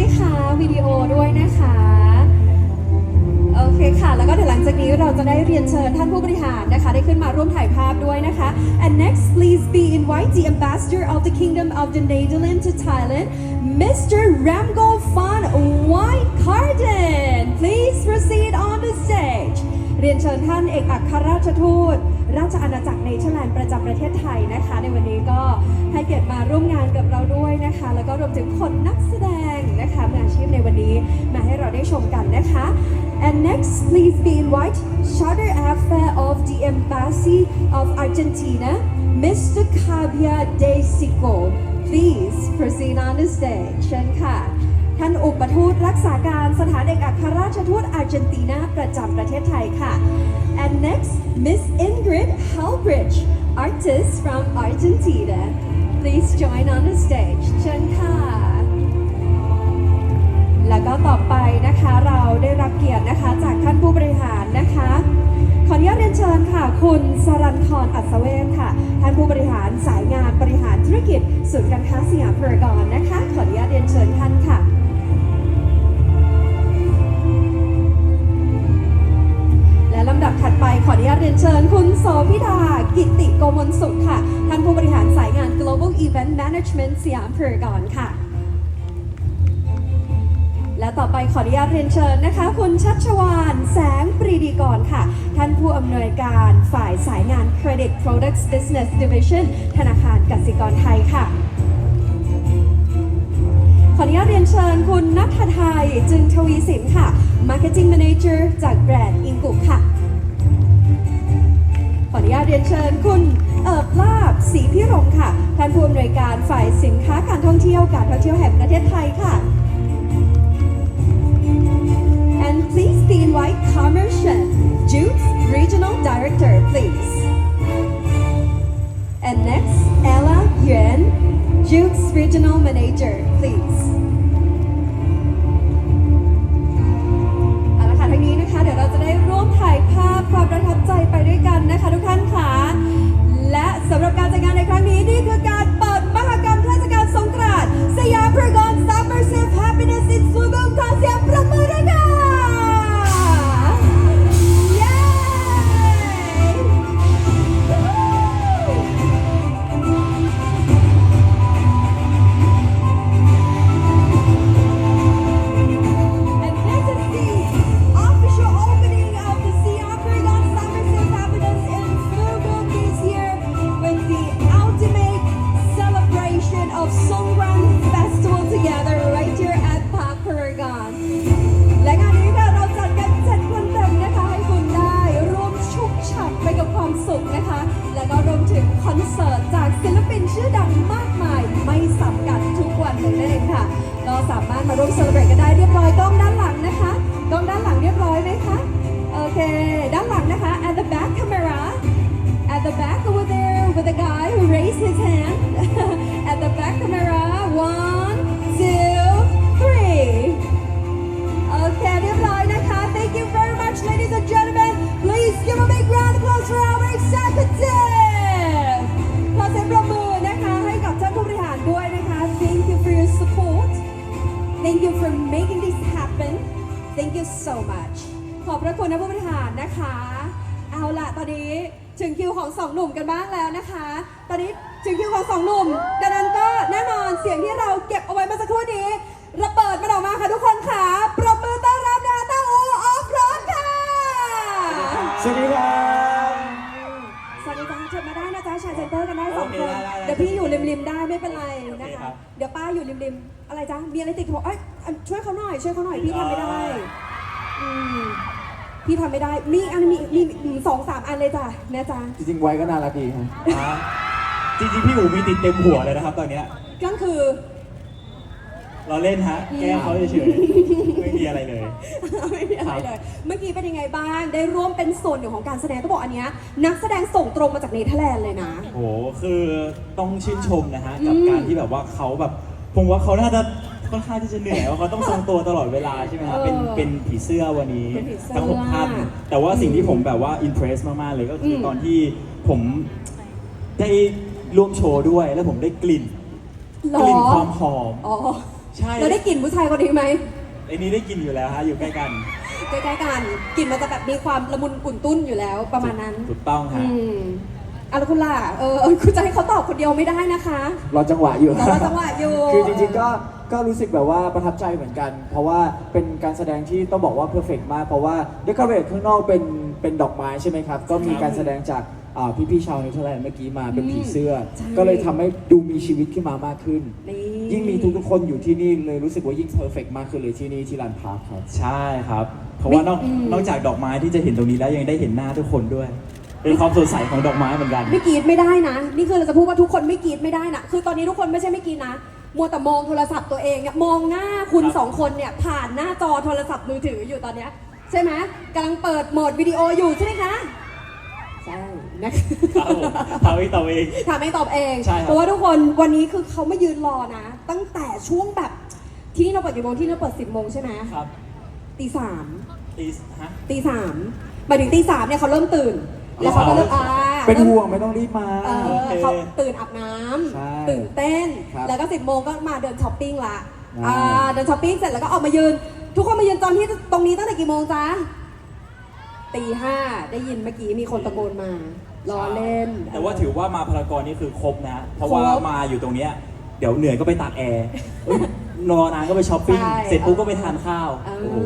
มคะวิดีโอด้วยนะคะ โอเคค่ะ แล้วก็เดี๋ยวหลังจากนี้เราจะได้เรียนเชิญท่านผู้บริหารนะคะ ได้ขึ้นมาร่วมถ่ายภาพด้วยนะคะ and next please be invite the ambassador of the kingdom of the Netherlands to Thailand Mr. Ramgo van White Carden please proceed on the stage เรียนเชิญท่านเอกอัครราชทูต ราชอาณาจักรเนเธอร์แลนด์ประจำประเทศไทยนะคะ ในวันนี้ก็ให้เกียรติมาร่วมงานกับเราด้วยนะคะ แล้วก็รวมถึงคนนักแสดงนะคะมืออาชีพในวันนี้มาให้เราได้ชมกันนะคะ And next, please be invited Charter Affair of the Embassy of Argentina, Mr. Cabia De Sico. Please proceed on the stage. เชิญค่ะท่านอุปทูตรักษาการสถานเอกอัครราชทูตอาร์เจนตินาประจำประเทศไทยค่ะ And next, Miss Ingrid Halbridge, artist from Argentina. Please join on the stage. เชิญค่ะ แล้วก็ต่อไปนะคะเราได้รับเกียรตินะคะจากท่านผู้บริหารนะคะ ขออนุญาตเรียนเชิญค่ะ คุณสรันทรอัศเวศค่ะ ท่านผู้บริหารสายงานบริหารธุรกิจศูนย์การค้าสยามพารากอนนะคะ ขออนุญาตเรียนเชิญท่านค่ะ Management สยามพารากอนค่ะ และต่อไปขออนุญาตเรียนเชิญนะคะ คุณชัชวานแสงปรีดีกรค่ะ ท่านผู้อำนวยการฝ่ายสายงาน Credit Products Business Division ธนาคารกสิกรไทยค่ะ ขออนุญาตเรียนเชิญคุณนัทไทยจึงทวีสินค่ะ Marketing Manager จากแบรนด์อิงกุค่ะขออนุญาตเรียนเชิญคุณ เอิบลาบศรีพิรมค่ะท่านผู้อำนวยการฝ่ายสินค้าการท่องเที่ยวการท่องเที่ยวแห่งประเทศไทยค่ะ And please be invite Commercial Jukes Regional Director please And next Ella Yuan Jukes Regional Manager please และงานนี้ค่ะเราจัดกันเจ็ดวันเต็มนะคะให้คุณได้ร่วมชุบฉับไปกับความสุขนะคะ และก็รวมถึงคอนเสิร์ตจากศิลปินชื่อดังมากมาย ไม่สับกันทุกวันเลยนั่นเองค่ะก็สามารถมาร่วมเซเลบรตกันได้เรียบร้อยกล้องด้านหลังนะคะกล้องด้านหลังเรียบร้อยไหมคะโอเค ด้านหลังนะคะ at the back camera at the back over there with the guy who raised his hand at the back camera one big round of applause for our executive ขอเสียงปรบมือนะคะให้กับท่านผู้บริหารด้วยนะคะ Thank you for your support Thank you for making this happen Thank you so much ขอบพระคุณนะผู้บริหารนะคะ เอาละตอนนี้ถึงคิวของสองหนุ่มกันบ้างแล้วนะคะ ตอนนี้ถึงคิวของสองหนุ่มดังนั้นก็แน่นอนเสียงที่เราเก็บเอาไว้เมื่อสักครู่นี้ระเบิดมันออกมาค่ะทุกคนค่ะ คคนได้ได้ได้เดี๋ยวพี่อยู่ริมๆได้ไม่เป็นไรนะโอเคครัคะ บ เดี๋ยวป้าอยู่ริมๆอะไรจ๊ะมีอะไรติดคอเอ้ยอันช่วยเขาหน่อยช่วยเขาหน่อยพี่ทำไม่ได้อืมพี่ทำไม่ได้มีอันมีมีมีสองสามอันเลยจ้ะนะจ๊ะจริงๆไว้ก็น่ารักดีครับอ่าจริงๆ พี่อู๋มีติดเต็มหัวเลยนะครับตอนเนี้ยก็คือ เราเล่นฮะ แกล้งเขาเฉยๆ ไม่มีอะไรเลย ไม่มีอะไรเลย เมื่อกี้เป็นยังไงบ้าง ได้ร่วมเป็นส่วนหนึ่งของการแสดงต้องบอกอันเนี้ยนักแสดงส่งตรงมาจากเนเธอร์แลนด์เลยนะโหคือต้องชื่นชมนะฮะ กับอืมการที่แบบว่าเขาแบบ ผมว่าเขาน่าจะค่อนข้างที่จะเหนื่อยว่าเขาต้องทรงตัวตลอดเวลาใช่ไหมครับเป็นเออเป็นผีเสื้อวันนี้เป็นผีเสื้อ ทั้งหกท่านแต่ว่าสิ่งที่ผมแบบว่าอินเพรสมากๆเลยก็คืออมตอนที่ผมได้ร่วมโชว์ด้วยแล้วผมได้กลิ่น หรกอลิ่นความหอม อ๋อ ใช่ เราได้กลิ่นผู้ชายคนนี้ไหมไอ้นี้ได้กินอยู่แล้วฮะอยู่ใกล้กันใกล้ๆกันกลิ่นมันจะแบบมีความละมุนอุ่นตุ้นอยู่แล้วประมาณนั้น ถูกต้องฮะอืมอะแล้วคุณล่ะเออคุณจะให้เขาตอบคนเดียวไม่ได้นะคะรอจังหวะอยู่รอจังหวะอยู่ คือจริงๆก็ก็รู้สึกแบบว่าประทับใจเหมือนกัน เพราะว่าเป็นการแสดงที่ต้องบอกว่าเพอร์เฟกมาก เพราะว่าเดคอเรทข้างนอกเป็นเป็นดอกไม้ใช่ไหมครับ ก็มีการแสดงจากอ่าพี่ๆชาวเนเธอร์แลนด์เมื่อกี้มาเป็นผีเสื้อ ใช่ ก็เลยทำให้ดูมีชีวิตขึ้นมามากขึ้น นี่ ยิ่งมีทุกๆคนอยู่ที่นี่เลยรู้สึกว่ายิ่งเพอร์เฟกมากขึ้นเลยที่นี่ที่ลานพาร์คครับ ใช่ครับ เพราะว่านอกนอกจากดอกไม้ที่จะเห็นตรงนี้แล้วยังได้เห็นหน้าทุกคนด้วย เป็นความสดใสของดอกไม้เหมือนกัน ไม่กรีดไม่ได้นะ นี่คือเราจะพูดว่าทุกคนไม่กรีดไม่ได้นะ คือตอนนี้ทุกคนไม่ใช่ไม่กรีดนะ มัวแต่มองโทรศัพท์ตัวเองเนี่ยมองหน้าคุณครับสองคนเนี่ยผ่านหน้าจอโทรศัพท์มือถืออยู่ตอนเนี้ยใช่ไหมกำลังเปิดโหมดวิดีโออยู่ใช่ไหมคะ ใช่นะคะครับผมถามอีกต่อเอง ถามเองตอบเองใช่ครับ เพราะว่าทุกคนวันนี้คือเขามายืนรอนะ ตั้งแต่ช่วงแบบที่นี่เราเปิดกี่โมงที่นี่เราเปิดสิบโมงใช่ไหมครับตีสามตีฮะ ตีสามหมายถึงตีสามเนี่ยเขาเริ่มตื่น แล้วเขาก็เริ่มอ่าเป็นริ่ม ห่วงไม่ต้องรีบมา เออโอเคเขาตื่นอาบน้ใช่ำตื่นเต้น ครับแล้วก็สิบโมงก็มาเดินช้อปปิ้งละอ่า อ่าเดินช้อปปิ้งเสร็จแล้วก็ออกมายืน ทุกคนมายืนตอนที่ตรงนี้ตั้งแต่กี่โมงจ๊ะ ตีห้าได้ยินเมื่อกี้มีคนตะโกนมารอเล่น แต่ว่าถือว่ามาพารากอนนี่คือครบนะ เพราะว่าครบมาอยู่ตรงเนี้ยเดี๋ยวเหนื่อยก็ไปตากแอร์เอ้ยรอนานก็ไปช้อปปิ้ง ใช่ เสร็จปุ๊บก็ไปทานข้าวอ่าโอ้โห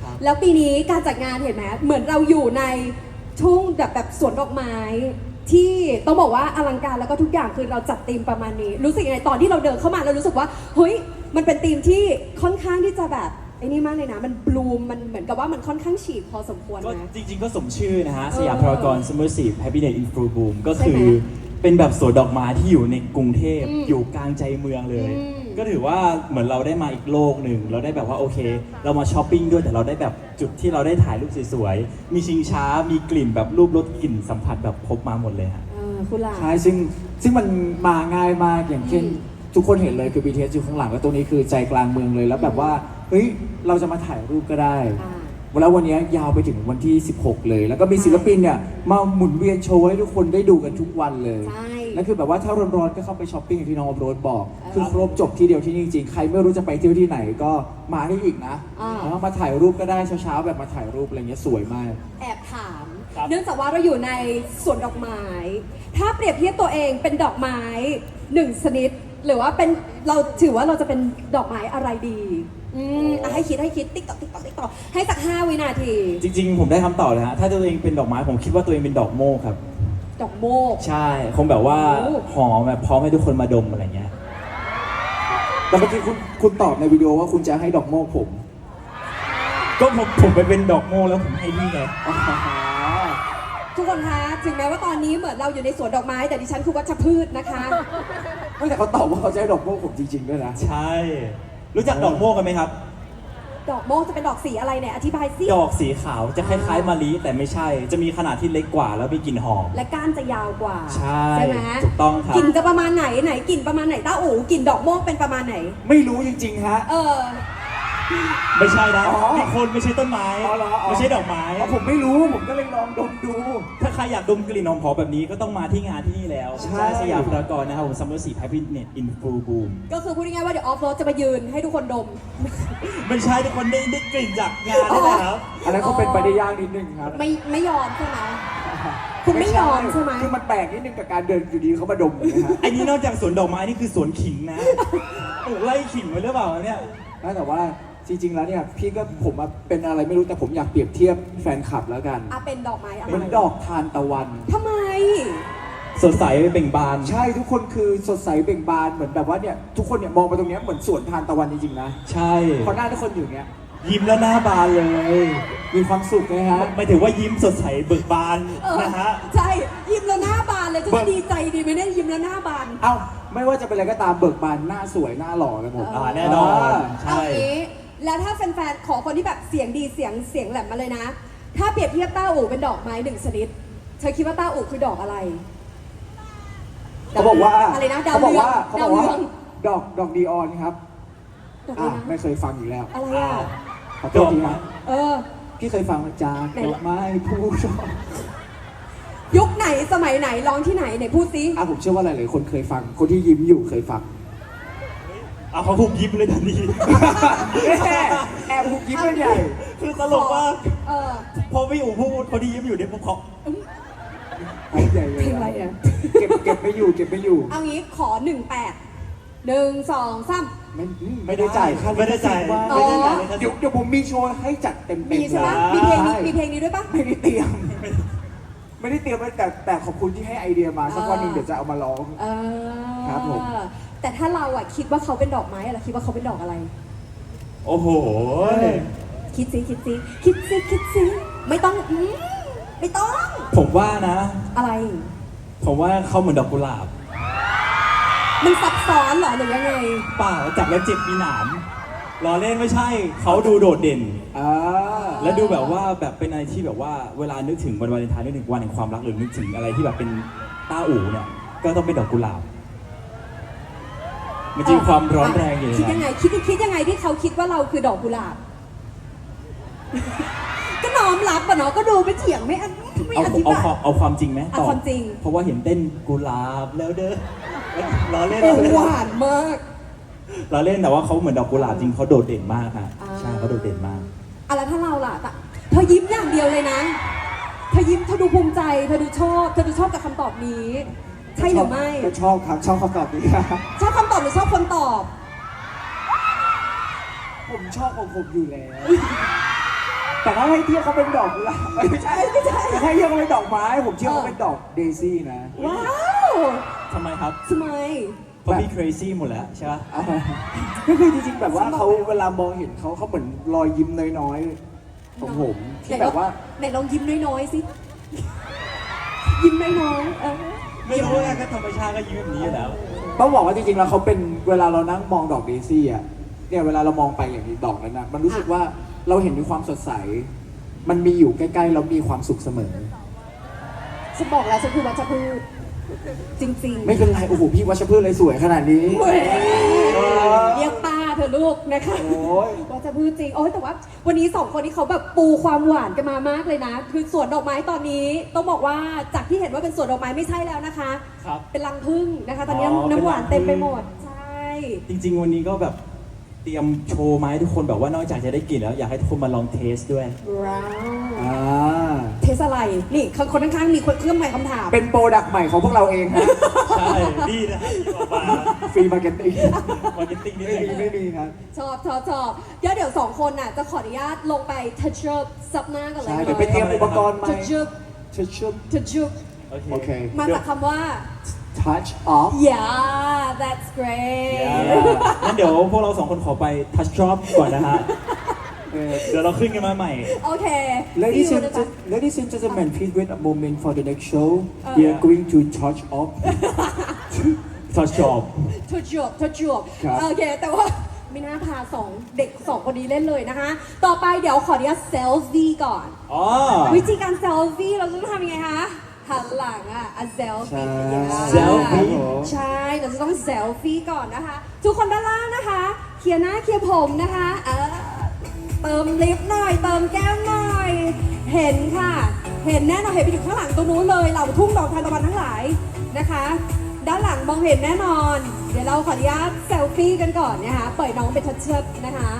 ครับ แล้วปีนี้การจัดงานเห็นไหมเหมือนเราอยู่ในทุ่งแบบแบบสวนดอกไม้ ที่ต้องบอกว่าอลังการแล้วก็ทุกอย่างคือเราจัดธีมประมาณนี้ รู้สึกยังไงตอนที่เราเดินเข้ามาเรารู้สึกว่าเฮ้ยมันเป็นธีมที่ค่อนข้างที่จะแบบไอ้นี่มากเลยนะ มันบลูมมันเหมือนกับว่ามันค่อนข้างฉีกพอสมควรก็นะ จริง ๆ ก็สมชื่อนะฮะ เออสยามพารากอนซัมเมอร์ซีฟแฮปปี้เดย์อินฟลูบูมก็ใช่คือไหมเป็นแบบสวนดอกไม้ที่อยู่ในกรุงเทพอืมอยู่กลางใจเมืองเลย อืม ก็ถือว่าเหมือนเราได้มาอีกโลกหนึ่ง เราได้แบบว่าโอเค เรามาช้อปปิ้งด้วยแต่เราได้แบบจุดที่เราได้ถ่ายรูปสวยๆ มีชิงช้ามีกลิ่นแบบรูปรสกลิ่นสัมผัสแบบครบมาหมดเลยฮะ เออคุณล่ะ ใช่ซึ่งซึ่งมันมาง่ายมากอย่างเช่น อืม ทุกคนเห็นเลยคือ BTS อยู่ข้างหลังแล้วตรงนี้คือใจกลางเมืองเลย แล้วแบบว่าเฮ้ยเราจะมาถ่ายรูปก็ได้ อ่า แล้ววันนี้ยาวไปถึงวันที่ 16 เลย แล้วก็มีศิลปินเนี่ยมาหมุนเวียนโชว์ให้ทุกคนได้ดูกันทุกวันเลย ใช่แล้วคือแบบว่าถ้าร้อนๆก็เข้าไปช้อปปิ้งอย่างที่น้องออฟโรดบอก เออคือครบจบที่เดียวที่นี่จริงๆ ใครไม่รู้จะไปเที่ยวที่ไหนก็มาได้อีกนะอ่า แล้วมาถ่ายรูปก็ได้เช้าๆแบบมาถ่ายรูปอะไรเงี้ยสวยมาก แอบถาม ครับ เนื่องจากว่าเราอยู่ในสวนดอกไม้ ถ้าเปรียบเทียบตัวเองเป็นดอกไม้หนึ่งชนิด หรือว่าเป็นเราถือว่าเราจะเป็นดอกไม้อะไรดีอืมอะให้คิดให้คิดติ๊กต๊อกติ๊กต๊อกติ๊กต๊อกให้สักห้าวินาที จริงๆ ผมได้คำตอบเลยฮะ ถ้าตัวเองเป็นดอกไม้ผมคิดว่าตัวเองเป็นดอกโมกครับ ดอกโมก ใช่ คงแบบว่าโอ้ หอมแบบพร้อมให้ทุกคนมาดมอะไรเงี้ย แต่เมื่อกี้คุณคุณตอบในวิดีโอว่าคุณจะให้ดอกโมกผมก็ผมผมไปเป็นดอกโมกแล้วผมให้พี่ไงอ๋อทุกคนคะถึงแม้ว่าตอนนี้เหมือนเราอยู่ในสวนดอกไม้ แต่ดิฉันคือวัชพืชนะคะ ไม่แต่เขาตอบว่าเขาจะให้ดอกโมกผมจริงๆด้วยนะ ใช่ รู้จักดอกโมกกันไหมครับ ดอกโมกจะเป็นดอกสีอะไรเนี่ยอธิบายสิดอกสีขาวจะคล้ายๆมะลิแต่ไม่ใช่ จะมีขนาดที่เล็กกว่าแล้วมีกลิ่นหอม และก้านจะยาวกว่าใช่ไหมถูกต้องครับ กลิ่นจะประมาณไหนไหนกลิ่นประมาณไหนต้าอู๋กลิ่นดอกโมกเป็นประมาณไหน ไม่รู้จริงๆฮะ เออ ไม่ใช่นะอ๋อนี่คนไม่ใช่ต้นไม้อ๋อเหรออ๋อ ไม่ใช่ดอกไม้เพราะผมไม่รู้ผมก็เลยลองดมดู ถ้าใครอยากดมกลิ่นหอมๆแบบนี้ก็ต้องมาที่งานที่นี่แล้วใช่ สยามพารากอนนะครับผมซัมเมอร์สีแฮปปี้เน็ตอินฟูบูมก็คือพูดง่ายๆว่าเดี๋ยวออฟโรดจะมายืนให้ทุกคนดม ไม่ใช่ทุกคนได้ได้กลิ่นจากงานนี่แหละครับ อันนั้นเขาเป็นไปได้ยากนิดนึงครับไม่ไม่ยอมใช่ไหมคุณไม่ยอมใช่ไหมคือมันแปลกนิดนึงกับการเดินอยู่ดีเขามาดมนะฮะอันนี้นอกจากสวนดอกไม้นี่คือสวนขิงนะปลูกไล่ขิงไว้หรือเปล่าเนี่ย แต่ว่า จริงๆแล้วเนี่ยพี่ก็ผมอะเป็นอะไรไม่รู้แต่ผมอยากเปรียบเทียบแฟนคลับแล้วกันอะเป็นดอกไม้อะไรเหมือนดอกทานตะวัน ทำไม สดใสเบ่งบาน ใช่ทุกคนคือสดใสเบ่งบานเหมือนแบบว่าเนี่ยทุกคนเนี่ยมองไปตรงเนี้ยเหมือนสวนทานตะวันจริงๆนะใช่ เพราะหน้าทุกคนอยู่เนี้ยยิ้มแล้วหน้าบานเลยมีความสุขนะฮะ หมายถึงว่ายิ้มสดใสเบิกบานเออนะฮะ ใช่ยิ้มแล้วหน้าบานเลยจะเบิก ดีใจดีไหมเนี่ยยิ้มแล้วหน้าบาน เอ้าไม่ว่าจะเป็นอะไรก็ตามเบิกบานหน้าสวยหน้าหล่อกันหมด อ่าแน่นอนาใช่เอางี้ แล้วถ้าแฟนๆ ขอคนที่แบบเสียงดีเสียงเสียงแหลมมาเลยนะ ถ้าเปรียบเทียบต้าอู่เป็นดอกไม้หนึ่งชนิด เธอคิดว่าต้าอู่คือดอกอะไรเขาบอกว่าอะไรนะดาวเขาบอเรืกองว่าเขาบดาอวกว่าเรืองดอกดอกดีออนครับดอกอ่าอะไรไม่นะเคยฟังอีกแล้วอะไรอะ ขอโทษทีฮะเออ พี่เคยฟังมาจากไหน ดอกไม้ผู้ชอบยุคไหนสมัยไหนร้องที่ไหนไหนพูดสิอะผมเชื่อว่าหลายๆคนเคยฟัง คนที่ยิ้มอยู่เคยฟัง เอาเขาหุบยิ้มเลยทันที แม่แอบหุบยิ้มกันใหญ่ คือตลกมากเออพอพี่อู๋พูดเขาดียิ้มอยู่เนี่ยผมขอไอ้ใหญ่เลยเพลงอะไรอะเก็บเก็บไม่อยู่เก็บไม่อยู่เอางี้ขอหนึ่งแปดหนึ่งสองสาม ไม่ไม่ได้จ่ายค่าไม่ได้จ่ายว่าไม่ได้จ่ายเดี๋ยวเดี๋ยวผมมีโชว์ให้จัดเต็มๆมีใช่ปะเลยมีเพลงนี้มีเพลงนี้ด้วยปะ ไม่ได้เตรียม ไม่ได้เตรียมไว้แต่แต่ขอบคุณที่ให้ไอเดียมาสักวันหนึ่งเดี๋ยวจะเอามาร้อง เออครับผม แต่ถ้าเราอะคิดว่าเขาเป็นดอกไม้อะเราคิดว่าเขาเป็นดอกอะไร โอ้โห คิดสิคิดสิคิดสิคิดสิไม่ต้องอืมไม่ต้อง ผมว่านะ อะไร ผมว่าเขาเหมือนดอกกุหลาบมันซับซ้อนเหรอหรือยังไง เปล่าจับแล้วเจ็บมีหนามล้อเล่นไม่ใช่ เขาดูโดดเด่น อ่า และดูแบบว่าแบบเป็นอะไรที่แบบว่าเวลานึกถึงวันวาเลนไทน์นึกถึงวันแห่งความรักหรือนึกถึงอะไรที่แบบเป็นต้าอู่เนี่ยก็ต้องเป็นดอกกุหลาบ มันจะมีความร้อนแรงอยู่ในคิดยันั้งนไงคิดคิดยังไงที่เขาคิดว่าเราคือดอกกุหลาบ ก็น้อมรับอะเนาะก็ดูไม่เถียงไม่อันไม่เอาอธิเอาบาย ความเอาความจริงไหมเอาตอบความจริง เพราะว่าเห็นเต้นกุหลาบแล้วเด้อล้อเล่นโอ้ล้อเล่นหวานมาก ล้อเล่นแต่ว่าเขาเหมือนดอกกุหลาบจริงเขาโดดเด่นมากฮะอ่า ใช่เขาโดดเด่นมาก อะแล้วถ้าเราล่ะแต่เธอยิ้มอย่างเดียวเลยนะ เธอยิ้มเธอดูภูมิใจ เธอดูชอบ เธอดูชอบกับคำตอบนี้ ใช่หรือไม่ ก็ชอบครับชอบคำตอบนี้ครับชอบคำตอบหรือชอบคนตอบ ผมชอบของผมอยู่แล้ว แต่ถ้าให้เทียบเขาเป็นดอกกุหลาบไม่ใช่ไม่ใช่ แต่ถ้าเทียบเขาเป็นดอกไม้ ผมเชื่อเขาเป็นดอกเดซี่นะว้าวทำไมครับ ทำไม เพราะพี่ crazy หมดแล้วใช่ปะอ่าก็คือจริงๆแบบว่าเขาเวลามองเห็นเขาเขาเหมือนรอยยิ้มน้อยๆของผมที่แบบว่า ไหนลองยิ้มน้อยๆสิ ยิ้มน้อยๆเออไม่รู้นะก็ธรรมชาติก็ยิ้มแบบนี้อยู่แล้ว ต้องบอกว่าจริงๆแล้วเขาเป็นเวลาเรานั่งมองดอกเดซี่อะเนี่ยเวลาเรามองไปอย่างนี้ดอกนั้นนะมันรู้สึกว่าเราเห็นมีความสดใส มันมีอยู่ใกล้ๆเรามีความสุขเสมอ ฉันบอกแล้วฉันคือวัชพืช จริงๆไม่เป็นไรโอ้โหพี่วัชพืชเลยสวยขนาดนี้ เว้ยเออเรียกป้าเธอะลูกนะคะโอ้ย ว่าจะพูดจริง โอ้ยแต่ว่า วันนี้สองคนนี้เขาแบบปูความหวานกันมามากเลยนะ คือสวนดอกไม้ตอนนี้ ต้องบอกว่าจากที่เห็นว่าเป็นสวนดอกไม้ไม่ใช่แล้วนะคะ ครับ เป็นรังผึ้งนะคะ ตอนนี้อ๋อน้ำหวานเป็นรังผึ้ง เต็มไปหมด ใช่ จริง ๆ วันนี้ก็แบบเตรียมโชว์มาให้ทุกคนแบบว่านอกจากจะได้กลิ่นแล้วอยากให้ทุกคนมาลองเทสด้วยว้าว อ่า เทสอะไรนี่คนข้างๆมีคนเครื่องหมายคำถาม เป็นโปรดักต์ใหม่ของพวกเราเองฮะใช่ดีนะที่ออกมาฟรีมาร์เก็ตติ้งมาร์เก็ตติ้งนิดไม่นึมีงไม่มีครับ ชอบชอบชอบเดี๋ยวเดี๋ยวสองคนน่ะจะขออนุญาตลงไปทัชเชอร์ซับหน้ากันเลยใช่เดี๋ยวไปเตรียมอุปกรณ์ใหม่ทัชเชอร์ชุดชุดทัชเชอร์โอเคโอเค มาจากคำว่า touch off yeah that's great งั้นเดี๋ยวพวกเราสองคนขอไปทัชช็อปก่อนนะฮะ เออเดี๋ยวเราขึ้นกันมาใหม่โอเค Ladies See you and, นะคะ gen- ladies and gentlemen, please wait a moment for the next show. Uh. we are going to touch off. ทัชช็อปทัชจวบทัชจวบครับ โอเค แต่ว่าไม่น่าพาสองเด็กสองคนนี้เล่นเลยนะคะ ต่อไปเดี๋ยวขออนุญาตเซลฟี่ก่อน อ๋อ วิธีการเซลฟี่เราจะต้องทำยังไงคะหันหลังอะอะเซลฟี่ใช่ Selfie ใช่เราจะต้องเซลฟี่ก่อนนะคะ ทุกคนด้านล่างนะคะ เคลียร์หน้าเคลียร์ผมนะคะเออ เติมลิปหน่อย เติมแก้วหน่อย เห็นค่ะ เห็นแน่นอนเห็นไปอยู่ข้างหลังตรงนู้นเลยเหล่าทุ่งดอกทานตะวันทั้งหลายนะคะ ด้านหลังมองเห็นแน่นอน เดี๋ยวเราขออนุญาตเซลฟี่กันก่อนนะคะปล่อยน้องไปทัชเชิดนะคะ